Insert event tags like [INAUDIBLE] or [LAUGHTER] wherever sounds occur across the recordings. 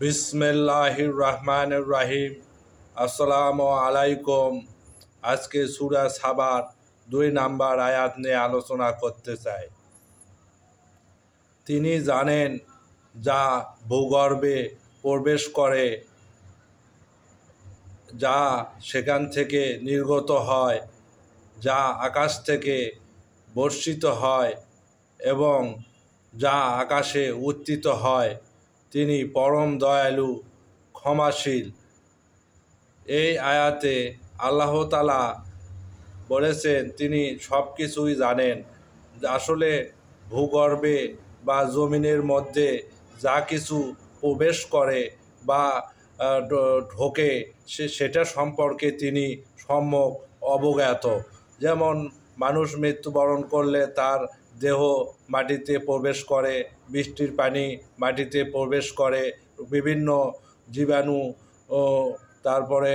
বিসমিল্লাহির রহমানির রাহিম আসসালামু আলাইকুম। আজকে সুরা সাবার দুই নাম্বার আয়াত নিয়ে আলোচনা করতে চাই। তিনি জানেন, যা ভূগর্ভে প্রবেশ করে, যা সেখান থেকে নির্গত হয়, যা আকাশ থেকে বর্ষিত হয় এবং যা আকাশে উত্থিত হয়। তিনি পরম দয়ালু, ক্ষমাশীল। এই আয়াতে আল্লাহ তালা বলেছেন, তিনি সব কিছুই জানেন। আসলে ভূগর্ভে বা জমিনের মধ্যে যা কিছু প্রবেশ করে বা ঢোকে, সে, সেটা সম্পর্কে তিনি সম্যক অবজ্ঞাত। যেমন, মানুষ মৃত্যুবরণ করলে তার দেহ মাটিতে প্রবেশ করে বৃষ্টির পানি মাটিতে প্রবেশ করে, বিভিন্ন জীবাণু তারপরে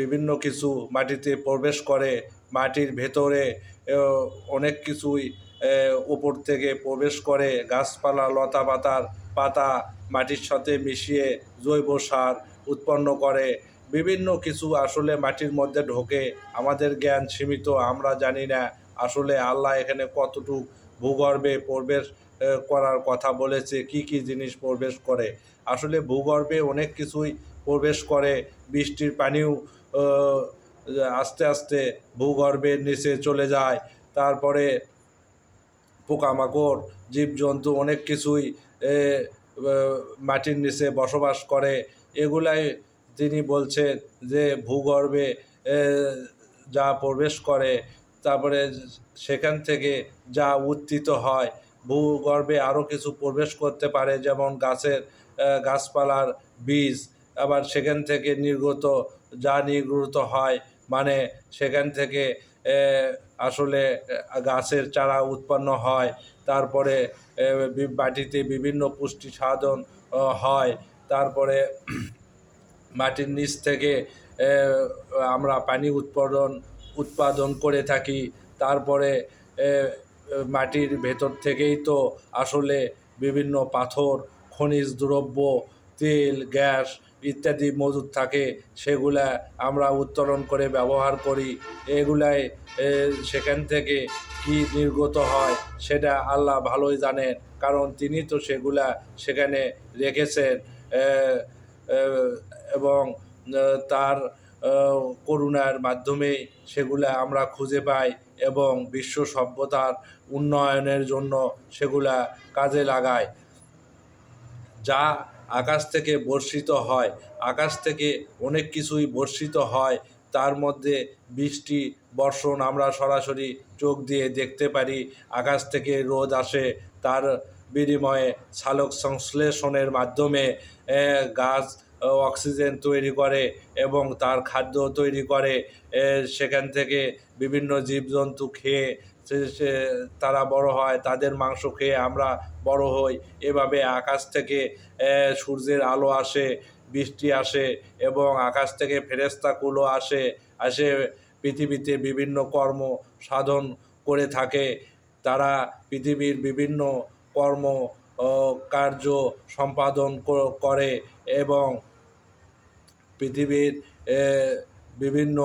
বিভিন্ন কিছু মাটিতে প্রবেশ করে, মাটির ভেতরে অনেক কিছুই উপর থেকে প্রবেশ করে, গাছপালা, লতা পাতার পাতা মাটির সাথে মিশিয়ে জৈব সার উৎপন্ন করে, বিভিন্ন কিছু আসলে মাটির মধ্যে ঢোকে, আমাদের জ্ঞান সীমিত, আমরা জানি না। আসলে আল্লাহ এখানে কতটুকু ভূগর্ভে প্রবেশ করার কথা বলেছে, কি কি জিনিস প্রবেশ করে। আসলে ভূগর্ভে অনেক কিছুই প্রবেশ করে। বৃষ্টির পানিও আস্তে আস্তে ভূগর্ভের নিচে চলে যায়। তারপরে পোকামাকড়, জীবজন্তু অনেক কিছুই মাটির নিচে বসবাস করে। এগুলাই তিনি বলছেন যে ভূগর্ভে যা প্রবেশ করে তারপরে সেখান থেকে যা উত্থিত হয়, ভূগর্ভে আরও কিছু প্রবেশ করতে পারে, যেমন গাছের গাছপালার বীজ। আবার সেখান থেকে নির্গত, যা নির্গত হয় মানে সেখান থেকে আসলে গাছের চারা উৎপন্ন হয়। তারপরে মাটিতে বিভিন্ন পুষ্টি সাধন হয়। তারপরে, মাটির নিচ থেকে আমরা পানি উৎপাদন উৎপাদন করে থাকি, তারপরে মাটির ভেতর থেকেই তো আসলে বিভিন্ন পাথর, খনিজ দ্রব্য, তেল, গ্যাস ইত্যাদি মজুদ থাকে, সেগুলা আমরা উত্তোলন করে ব্যবহার করি। এগুলাই সেখান থেকে কি নির্গত হয় সেটা আল্লাহ ভালোই জানেন, কারণ তিনি তো সেগুলা সেখানে রেখেছেন এবং তার করুণার মাধ্যমে সেগুলা আমরা খুঁজে পাই এবং বিশ্ব সভ্যতার উন্নয়নের জন্য সেগুলা কাজে লাগায় যা আকাশ থেকে বর্ষিত হয়, আকাশ থেকে অনেক কিছুই বর্ষিত হয়, তার মধ্যে বৃষ্টি, বর্ষণ আমরা সরাসরি চোখ দিয়ে দেখতে পারি। আকাশ থেকে রোদ আসে, তার বিনিময়ে সালোক সংশ্লেষণের মাধ্যমে গাছ অক্সিজেন তৈরি করে এবং তার খাদ্য তৈরি করে সেখান থেকে বিভিন্ন জীবজন্তু খেয়ে সে- তারা বড় হয়, তাদের মাংস খেয়ে আমরা বড় হই। এভাবে আকাশ থেকে সূর্যের আলো আসে, বৃষ্টি আসে এবং আকাশ থেকে ফেরেস্তাকুলো আসে আসে পৃথিবীতে বিভিন্ন কর্ম সাধন করে থাকে। তারা পৃথিবীর বিভিন্ন কর্ম কার্য সম্পাদন করে এবং পৃথিবীর বিভিন্ন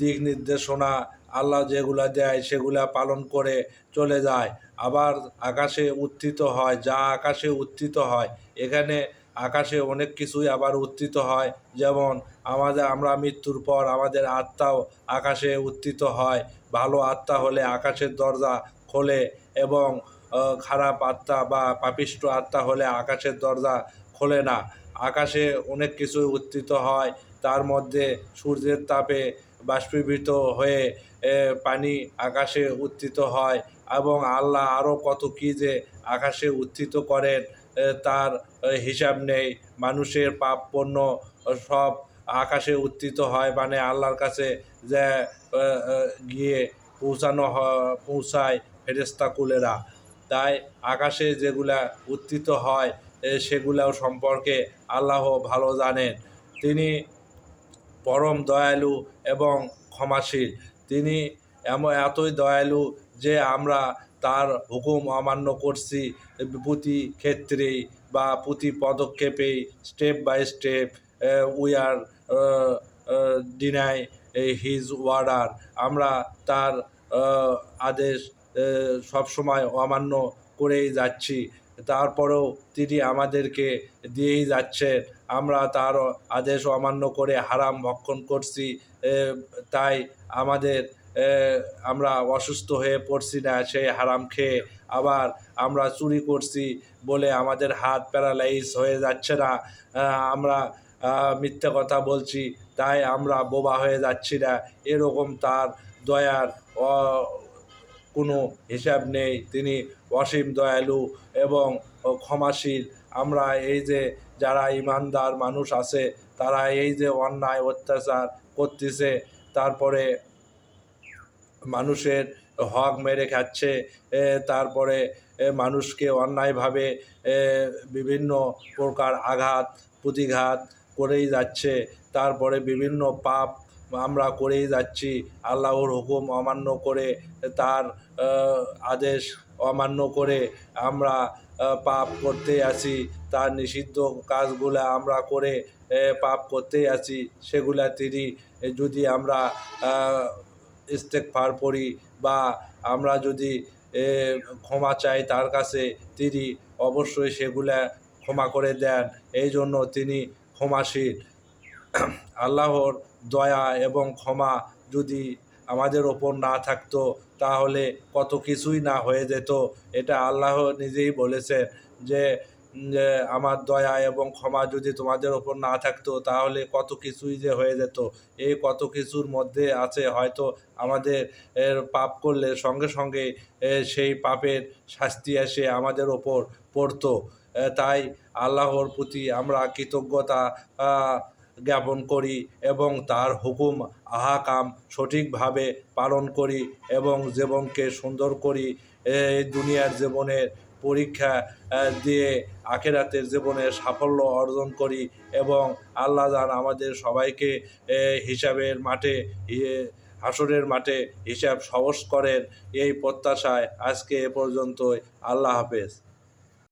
দিক নির্দেশনা আল্লাহ যেগুলা দেয় সেগুলা পালন করে চলে যায়। আবার আকাশে উত্থিত হয়, যা আকাশে উত্থিত হয়। এখানে আকাশে অনেক কিছুই আবার উত্থিত হয়। যেমন আমাদের, আমরা মৃত্যুর পর আমাদের আত্মাও আকাশে উত্থিত হয়। ভালো আত্মা হলে আকাশের দরজা খোলে এবং খারাপ আত্মা বা পাপিষ্ট আত্মা হলে আকাশের দরজা খোলে না। আকাশে অনেক কিছু উত্থিত হয়। তার মধ্যে সূর্যের তাপে বাষ্পীভূত হয়ে পানি আকাশে উত্থিত হয় এবং আল্লাহ আরও কত কী যে আকাশে উত্থিত করেন তার হিসাব নেই। মানুষের পাপ পণ্য সব আকাশে উত্থিত হয় মানে আল্লাহর কাছে যে গিয়ে পৌঁছানো পৌঁছায় ফেরেস্তা কুলেরা তাই আকাশে যেগুলা উত্থিত হয় এ, সেগুলাও সম্পর্কে আল্লাহ ভালো জানেন। তিনি পরম দয়ালু এবং ক্ষমাশীল। তিনি এমন এতই দয়ালু যে আমরা তার হুকুম অমান্য করছি প্রতি ক্ষেত্রেই বা প্রতি পদক্ষেপেই step by step we are deny his order আমরা তার আদেশ সবসময় অমান্য করেই যাচ্ছি। তারপরেও তিনি আমাদেরকে দিয়েই যাচ্ছেন। আমরা তার আদেশ অমান্য করে হারাম ভক্ষণ করছি তাই আমাদের আমরা অসুস্থ হয়ে পড়ছি না, সেই হারাম খেয়ে। আবার আমরা চুরি করছি বলে আমাদের হাত প্যারালাইজ হয়ে যাচ্ছে না আমরা মিথ্যে কথা বলছি, তাই আমরা বোবা হয়ে যাচ্ছি না। এরকম তার দয়ার কোনো হিসাব নেই। তিনি অসীম দয়ালু এবং ক্ষমাশীল। আমরা এই যে যারা ইমানদার মানুষ আছে, তারা এই যে অন্যায় অত্যাচার করতেছে, তারপরে মানুষের হক মেরে খাচ্ছে তারপরে মানুষকে অন্যায়ভাবে বিভিন্ন প্রকার আঘাত, প্রতিঘাত করেই যাচ্ছে, তারপরে বিভিন্ন পাপ আমরা করেই যাচ্ছি। আল্লাহর হুকুম অমান্য করে, তার আদেশ অমান্য করে আমরা পাপ করতে আছি। তার নিষিদ্ধ কাজগুলা আমরা করে পাপ করতেই আছি। সেগুলা তিনি যদি আমরা ইস্তেকফার পড়ি বা আমরা যদি ক্ষমা চাই তার কাছে, তিনি অবশ্যই সেগুলা ক্ষমা করে দেন। এই জন্য তিনি ক্ষমাশীল। [CLEARS THROAT] আল্লাহর দয়া এবং ক্ষমা যদি আমাদের ওপর না থাকতো, তাহলে কত কিছুই না হয়ে যেত। এটা আল্লাহ নিজেই বলেছেন যে আমার দয়া এবং ক্ষমা যদি তোমাদের ওপর না থাকতো, তাহলে কত কিছুই যে হয়ে যেত। এই কত কিছুর মধ্যে আছে হয়তো আমাদের পাপ করলে সঙ্গে সঙ্গে সেই পাপের শাস্তি এসে আমাদের ওপর পড়তো। তাই আল্লাহর প্রতি আমরা কৃতজ্ঞতা জ্ঞাপন করি এবং তার হুকুম, আহাকাম সঠিকভাবে পালন করি এবং জীবনকে সুন্দর করি। এই দুনিয়ার জীবনের পরীক্ষা দিয়ে আখেরাতের জীবনে সাফল্য অর্জন করি এবং আল্লাহ যান আমাদের সবাইকে হিসাবের মাঠে হাসরের মাঠে হিসাব সহজ করেন। এই প্রত্যাশায় আজকে এ পর্যন্তই। আল্লাহ হাফেজ।